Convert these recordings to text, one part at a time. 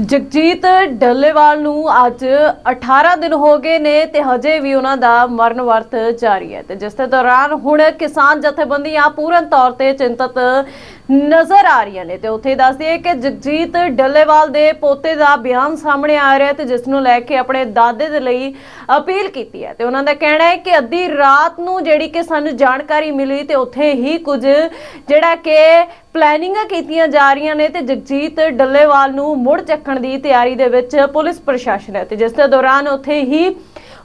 ਜਗਜੀਤ ਡੱਲੇਵਾਲ ਨੂੰ ਅੱਜ 18 ਦਿਨ ਹੋ ਗਏ ਨੇ ਤੇ ਹਜੇ ਵੀ ਉਹਨਾਂ ਦਾ ਮਰਨ ਵਰਤ ਜਾਰੀ ਹੈ। ਤੇ ਜਿਸ ਦੇ ਦੌਰਾਨ ਹੁਣ ਕਿਸਾਨ ਜਥੇਬੰਦੀਆਂ ਪੂਰਨ ਤੌਰ ਤੇ ਚਿੰਤਤ ਨਜ਼ਰ ਆ ਰਹੀਆਂ ਨੇ। ਤੇ ਉੱਥੇ ਦੱਸਦੀ ਹੈ ਕਿ ਜਗਜੀਤ ਡੱਲੇਵਾਲ ਦੇ ਪੋਤੇ ਦਾ ਬਿਆਨ ਸਾਹਮਣੇ ਆ ਰਿਹਾ ਤੇ ਜਿਸ ਨੂੰ ਲੈ ਕੇ ਆਪਣੇ ਦਾਦੇ ਦੇ ਲਈ ਅਪੀਲ ਕੀਤੀ ਹੈ। ਤੇ ਉਹਨਾਂ ਦਾ ਕਹਿਣਾ ਹੈ ਕਿ ਅੱਧੀ ਰਾਤ ਨੂੰ ਜਿਹੜੀ ਕਿ ਸਾਨੂੰ ਜਾਣਕਾਰੀ ਮਿਲੀ ਤੇ ਉੱਥੇ ਹੀ ਕੁਝ ਜਿਹੜਾ ਕਿ ਪਲੈਨਿੰਗਾਂ ਕੀਤੀਆਂ ਜਾ ਰਹੀਆਂ ਨੇ ਤੇ ਜਗਜੀਤ ਡੱਲੇਵਾਲ ਨੂੰ ਮੁੜ ਚੱਕਣ ਦੀ ਤਿਆਰੀ ਦੇ ਵਿੱਚ ਪੁਲਿਸ ਪ੍ਰਸ਼ਾਸਨ ਹੈ ਤੇ ਜਿਸ ਦੇ ਦੌਰਾਨ ਉੱਥੇ ਹੀ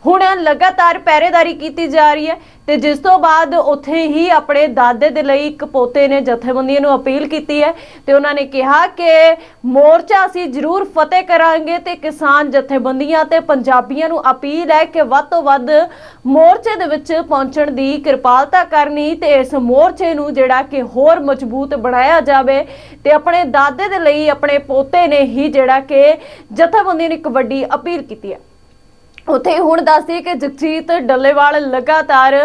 ਹੁਣ ਲਗਾਤਾਰ ਪਹਿਰੇਦਾਰੀ ਕੀਤੀ ਜਾ ਰਹੀ ਹੈ ਤੇ ਜਿਸ ਤੋਂ ਬਾਅਦ ਉੱਥੇ ਹੀ ਆਪਣੇ ਦਾਦੇ ਦੇ ਲਈ ਇੱਕ ਪੋਤੇ ਨੇ ਜਥੇਬੰਦੀਆਂ ਨੂੰ ਅਪੀਲ ਕੀਤੀ ਹੈ ਤੇ ਉਹਨਾਂ ਨੇ ਕਿਹਾ ਕਿ ਮੋਰਚਾ ਅਸੀਂ ਜ਼ਰੂਰ ਫਤਿਹ ਕਰਾਂਗੇ ਤੇ ਕਿਸਾਨ ਜਥੇਬੰਦੀਆਂ ਤੇ ਪੰਜਾਬੀਆਂ ਨੂੰ ਅਪੀਲ ਹੈ ਕਿ ਵੱਧ ਤੋਂ ਵੱਧ ਮੋਰਚੇ ਦੇ ਵਿੱਚ ਪਹੁੰਚਣ ਦੀ ਕਿਰਪਾਲਤਾ ਕਰਨੀ ਤੇ ਇਸ ਮੋਰਚੇ ਨੂੰ ਜਿਹੜਾ ਕਿ ਹੋਰ ਮਜ਼ਬੂਤ ਬਣਾਇਆ ਜਾਵੇ ਤੇ ਆਪਣੇ ਦਾਦੇ ਦੇ ਲਈ ਆਪਣੇ ਪੋਤੇ ਨੇ ਹੀ ਜਿਹੜਾ ਕਿ ਜਥੇਬੰਦੀਆਂ ਨੂੰ ਇੱਕ ਵੱਡੀ ਅਪੀਲ ਕੀਤੀ ਹੈ। ਉੱਥੇ ਹੁਣ ਦੱਸਦੀ ਕਿ ਜਗਜੀਤ ਡੱਲੇਵਾਲ ਲਗਾਤਾਰ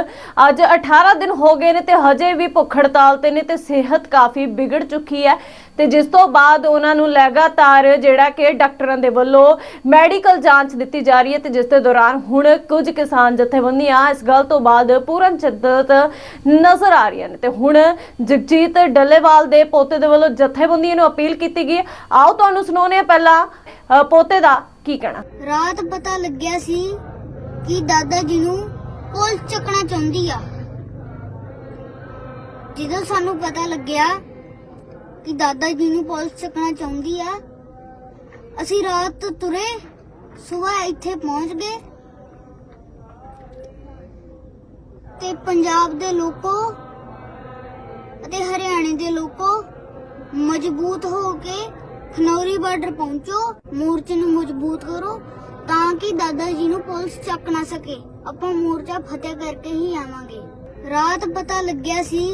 ਅੱਜ 18 ਦਿਨ ਹੋ ਗਏ ਨੇ ਤੇ ਹਜੇ ਵੀ ਭੁੱਖ ਹੜਤਾਲ ਤੇ ਨੇ ਤੇ ਸਿਹਤ ਕਾਫੀ ਵਿਗੜ ਚੁੱਕੀ ਹੈ। ਤੇ ਜਿਸ ਤੋਂ ਬਾਅਦ ਉਹਨਾਂ ਨੂੰ ਲਗਾਤਾਰ ਜਿਹੜਾ ਕਿ ਡਾਕਟਰਾਂ ਦੇ ਵੱਲੋਂ ਮੈਡੀਕਲ ਜਾਂਚ ਦਿੱਤੀ ਜਾ ਰਹੀ ਹੈ ਤੇ ਜਿਸ ਦੇ ਦੌਰਾਨ ਹੁਣ ਕੁਝ ਕਿਸਾਨ ਜਥੇਬੰਦੀਆਂ ਇਸ ਗੱਲ ਤੋਂ ਬਾਅਦ ਪੂਰਨ ਚਿੰਤਤ ਨਜ਼ਰ ਆ ਰਹੀਆਂ ਨੇ। ਤੇ ਹੁਣ ਜਗਜੀਤ ਡੱਲੇਵਾਲ ਦੇ ਪੋਤੇ ਦੇ ਵੱਲੋਂ ਜਥੇਬੰਦੀਆਂ ਨੂੰ ਅਪੀਲ ਕੀਤੀ ਗਈ ਆਓ ਤੁਹਾਨੂੰ ਸੁਣਾਉਂਦੇ ਹਾਂ ਪਹਿਲਾਂ ਪੋਤੇ ਦਾ ਕੀ ਕਹਿਣਾ? ਰਾਤ ਪਤਾ ਲੱਗਿਆ ਸੀ ਕਿ ਦਾਦਾ ਜੀ ਨੂੰ ਪੁਲਿਸ ਚੱਕਣਾ ਚਾਹੁੰਦੀ ਆ। ਜਦੋਂ ਸਾਨੂੰ ਪਤਾ ਲੱਗਿਆ ਕਿ ਦਾਦਾ ਜੀ ਨੂੰ ਪੁਲਿਸ ਚੱਕਣਾ ਚਾਹੁੰਦੀ ਆ, ਅਸੀਂ ਰਾਤ ਤੁਰੇ ਸਵੇਰ ਇੱਥੇ ਪਹੁੰਚ ਗਏ ਤੇ ਪੰਜਾਬ ਦੇ ਲੋਕੋ ਅਤੇ ਹਰਿਆਣੇ ਦੇ ਲੋਕੋ ਮਜ਼ਬੂਤ ਹੋ ਕੇ ਖਨੌਰੀ ਬਾਰਡਰ ਪਹੁੰਚੋ, ਮੋਰਚੇ ਨੂੰ ਮਜ਼ਬੂਤ ਕਰੋ, ਤਾਂ ਕਿ ਦਾਦਾ ਜੀ ਨੂੰ ਪੁਲਿਸ ਚੱਕ ਨਾ ਸਕੇ। ਆਪਾਂ ਮੋਰਚਾ ਫਤਿਹ ਕਰਕੇ ਹੀ ਆਵਾਂਗੇ। ਰਾਤ ਪਤਾ ਲੱਗਿਆ ਸੀ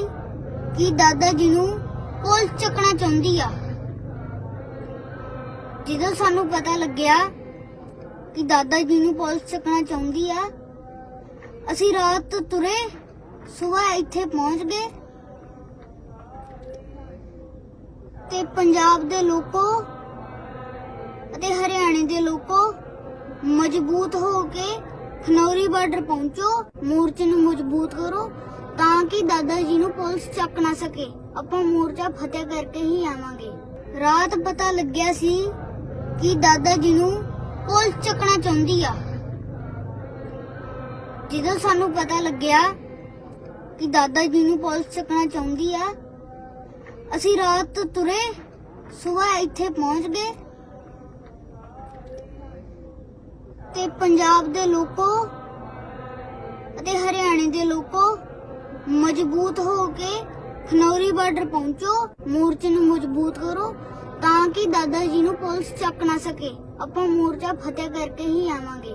ਕਿ ਦਾਦਾ ਜੀ ਨੂੰ ਪੁਲਿਸ ਚੱਕਣਾ ਚਾਹੁੰਦੀ ਆ। ਜਦੋਂ ਸਾਨੂੰ ਪਤਾ ਲੱਗਿਆ ਕਿ ਦਾਦਾ ਜੀ ਨੂੰ ਪੁਲਿਸ ਚੱਕਣਾ ਚਾਹੁੰਦੀ ਆ, ਅਸੀਂ ਰਾਤ ਤੁਰੇ ਸਵੇਰ ਇੱਥੇ ਪਹੁੰਚ ਗਏ। ਤੇ ਪੰਜਾਬ ਦੇ ਲੋਕੋ ਅਤੇ ਹਰਿਆਣੇ ਦੇ ਲੋਕੋ ਮਜ਼ਬੂਤ ਹੋ ਕੇ ਖਨੌਰੀ ਬਾਰਡਰ ਪਹੁੰਚੋ, ਮੋਰਚੇ ਨੂੰ ਮਜ਼ਬੂਤ ਕਰੋ ਤਾਂ ਕਿ ਦਾਦਾ ਜੀ ਨੂੰ ਪੁਲਿਸ ਚੱਕ ਨਾ ਸਕੇ। ਆਪਾਂ ਮੋਰਚਾ ਫਤਿਹ ਕਰਕੇ ਹੀ ਆਵਾਂਗੇ। ਰਾਤ ਪਤਾ ਲੱਗਿਆ ਸੀ ਕਿ ਦਾਦਾ ਜੀ ਨੂੰ ਪੁਲਿਸ ਚੱਕਣਾ ਚਾਹੁੰਦੀ ਆ। ਜਦੋਂ ਸਾਨੂੰ ਪਤਾ ਲੱਗਿਆ ਕਿ ਦਾਦਾ ਜੀ ਨੂੰ ਪੁਲਿਸ ਚੱਕਣਾ ਚਾਹੁੰਦੀ ਆ ਅਸੀਂ ਰਾਤ ਤੁਰੇ ਸਵੇਰ ਇੱਥੇ ਪਹੁੰਚ ਗਏ। ਤੇ ਪੰਜਾਬ ਦੇ ਲੋਕੋ ਅਤੇ ਹਰਿਆਣੇ ਦੇ ਲੋਕੋ ਮਜ਼ਬੂਤ ਹੋ ਕੇ ਖਨੌਰੀ ਬਾਰਡਰ ਪਹੁੰਚੋ, ਮੋਰਚੇ ਨੂੰ ਮਜ਼ਬੂਤ ਕਰੋ, ਤਾਂ ਕਿ ਦਾਦਾ ਜੀ ਨੂੰ ਪੁਲਿਸ ਚੱਕ ਨਾ ਸਕੇ। ਆਪਾਂ ਮੋਰਚਾ ਫਤਿਹ ਕਰਕੇ ਹੀ ਆਵਾਂਗੇ।